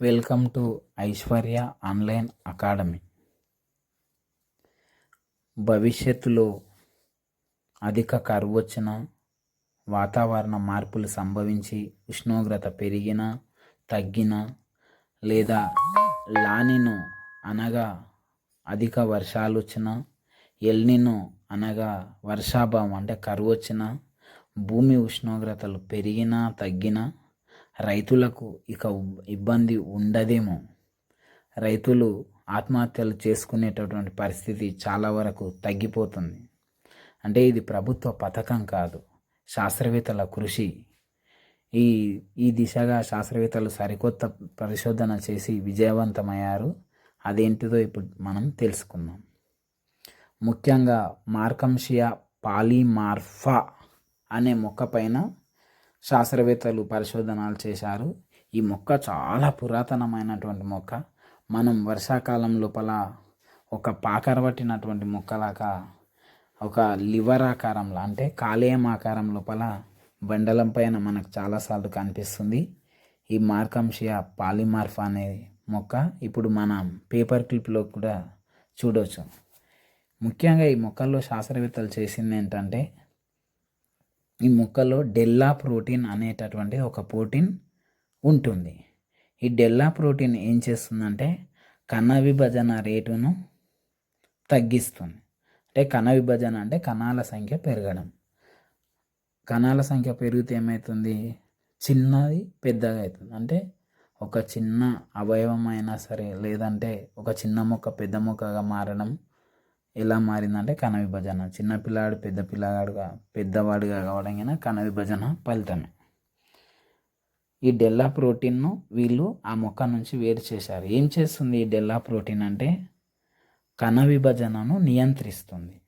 Welcome to Aishwarya online academy. భవిష్యత్తులో అధిక కరువు వచ్చిన వాతావరణ మార్పులు సంభవించి ఉష్ణోగ్రత పెరిగిన తగ్గిన లేదా లానిను అనగా అధిక వర్షాలు వచ్చిన ఎల్నిను అనగా వర్షాభావం అంటే కరువు వచ్చిన భూమి ఉష్ణోగ్రతలు పెరిగినా తగ్గినా రైతులకు ఇక ఇబ్బంది ఉండదేమో. రైతులు ఆత్మహత్యలు చేసుకునేటటువంటి పరిస్థితి చాలా వరకు తగ్గిపోతుంది. అంటే ఇది ప్రభుత్వ పథకం కాదు శాస్త్రవేత్తల కృషి. ఈ ఈ దిశగా శాస్త్రవేత్తలు సరికొత్త పరిశోధన చేసి విజయవంతమయ్యారు. అదేంటిదో ఇప్పుడు మనం తెలుసుకుందాం. ముఖ్యంగా మార్కంషియా పాలిమార్ఫా అనే మొక్క పైన శాస్త్రవేత్తలు పరిశోధనలు చేశారు. ఈ మొక్క చాలా పురాతనమైనటువంటి మొక్క. మనం వర్షాకాలం లోపల ఒక పాకరబట్టినటువంటి మొక్కలాగా ఒక లివర్ ఆకారంలో అంటే కాలేయం ఆకారం లోపల బండలం పైన మనకు చాలాసార్లు కనిపిస్తుంది. ఈ మార్కంషియా పాలిమార్ఫ్ అనే మొక్క ఇప్పుడు మనం పేపర్ క్లిప్లో కూడా చూడవచ్చు ముఖ్యంగా ఈ మొక్కల్లో శాస్త్రవేత్తలు చేసింది ఏంటంటే ఈ మొక్కలో డెల్లా ప్రోటీన్ అనేటటువంటి ఒక ప్రోటీన్ ఉంటుంది. ఈ డెల్లా ప్రోటీన్ ఏం చేస్తుందంటే కణ విభజన రేటును తగ్గిస్తుంది. అంటే కణ విభజన అంటే కణాల సంఖ్య పెరగడం. కణాల సంఖ్య పెరిగితే ఏమవుతుంది చిన్నది పెద్దగా అవుతుంది. అంటే ఒక చిన్న అవయవం అయినా సరే లేదంటే ఒక చిన్న మొక్క పెద్ద మొక్కగా మారడం ఎలా మారిందంటే కణ విభజన చిన్నపిల్లాడు పెద్ద పిల్లగాడుగా పెద్దవాడుగా కావడం కణ విభజన ఫలితమే. ఈ డెల్లా ప్రోటీన్ను వీళ్ళు ఆ మొక్క నుంచి వేరు చేశారు. ఏం చేస్తుంది ఈ డెల్లా ప్రోటీన్ అంటే? కణ విభజనను నియంత్రిస్తుంది.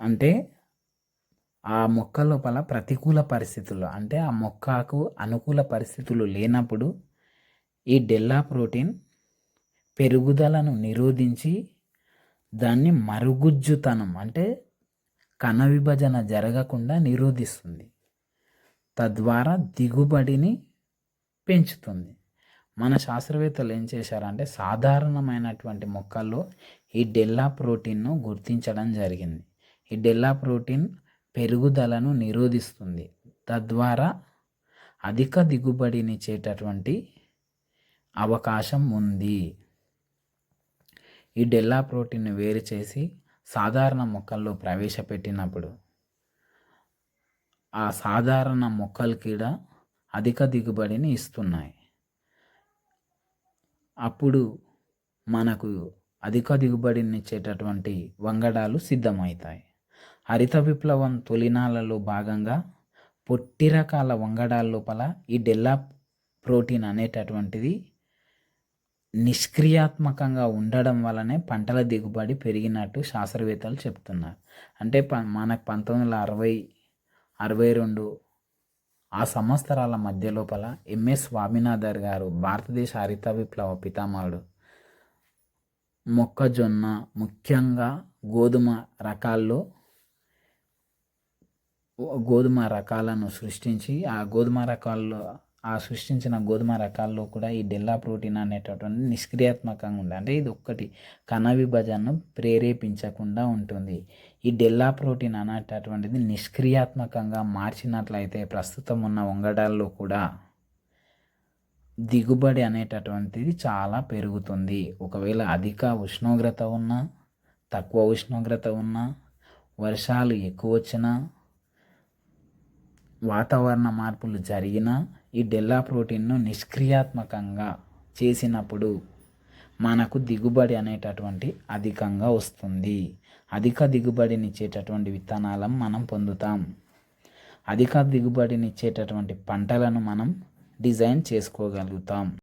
అంటే ఆ మొక్క లోపల ప్రతికూల పరిస్థితులు అంటే ఆ మొక్కకు అనుకూల పరిస్థితులు లేనప్పుడు ఈ డెల్లా ప్రోటీన్ పెరుగుదలను నిరోధించి దాన్ని మరుగుజ్జుతనం అంటే కణ విభజన జరగకుండా నిరోధిస్తుంది. తద్వారా దిగుబడిని పెంచుతుంది. మన శాస్త్రవేత్తలు ఏం చేశారంటే సాధారణమైనటువంటి మొక్కల్లో ఈ డెల్లా ప్రోటీన్ను గుర్తించడం జరిగింది. ఈ డెల్లా ప్రోటీన్ పెరుగుదలను నిరోధిస్తుంది. తద్వారా అధిక దిగుబడినిచ్చేటటువంటి అవకాశం ఉంది. ఈ డెల్లా ప్రోటీన్ను వేరు చేసి సాధారణ మొక్కల్లో ప్రవేశపెట్టినప్పుడు ఆ సాధారణ మొక్కలు కూడా అధిక దిగుబడిని ఇస్తున్నాయి. అప్పుడు మనకు అధిక దిగుబడిని ఇచ్చేటటువంటి వంగడాలు సిద్ధమవుతాయి. హరిత విప్లవం తొలినాలలో భాగంగా పొట్టి రకాల వంగడాల లోపల ఈ డెల్లా ప్రోటీన్ అనేటటువంటిది నిష్క్రియాత్మకంగా ఉండడం వలనే పంటల దిగుబడి పెరిగినట్టు శాస్త్రవేత్తలు చెప్తున్నారు. అంటే ప మనకు పంతొమ్మిది వందల అరవై అరవై రెండు ఆ సంవత్సరాల మధ్య లోపల ఎంఎస్ స్వామినాథర్ గారు భారతదేశ హరిత విప్లవ పితామహుడు మొక్కజొన్న ముఖ్యంగా గోధుమ రకాల్లో గోధుమ రకాలను సృష్టించి ఆ గోధుమ రకాల్లో ఆ సృష్టించిన గోధుమ రకాల్లో కూడా ఈ డెల్లా ప్రోటీన్ అనేటటువంటి నిష్క్రియాత్మకంగా ఉంది అంటే ఇది ఒక్కటి. కణ విభజనను ప్రేరేపించకుండా ఉంటుంది. ఈ డెల్లా ప్రోటీన్ అనేటటువంటిది నిష్క్రియాత్మకంగా మార్చినట్లయితే ప్రస్తుతం ఉన్న వంగడాల్లో కూడా దిగుబడి అనేటటువంటిది చాలా పెరుగుతుంది. ఒకవేళ అధిక ఉష్ణోగ్రత ఉన్నా తక్కువ ఉష్ణోగ్రత ఉన్నా వర్షాలు ఎక్కువ వచ్చినా వాతావరణ మార్పులు జరిగినా ఈ డెల్లా ప్రోటీన్ను నిష్క్రియాత్మకంగా చేసినప్పుడు మనకు దిగుబడి అనేటటువంటి అధికంగా వస్తుంది. అధిక దిగుబడినిచ్చేటటువంటి విత్తనాలను మనం పొందుతాం. అధిక దిగుబడినిచ్చేటటువంటి పంటలను మనం డిజైన్ చేసుకోగలుగుతాం.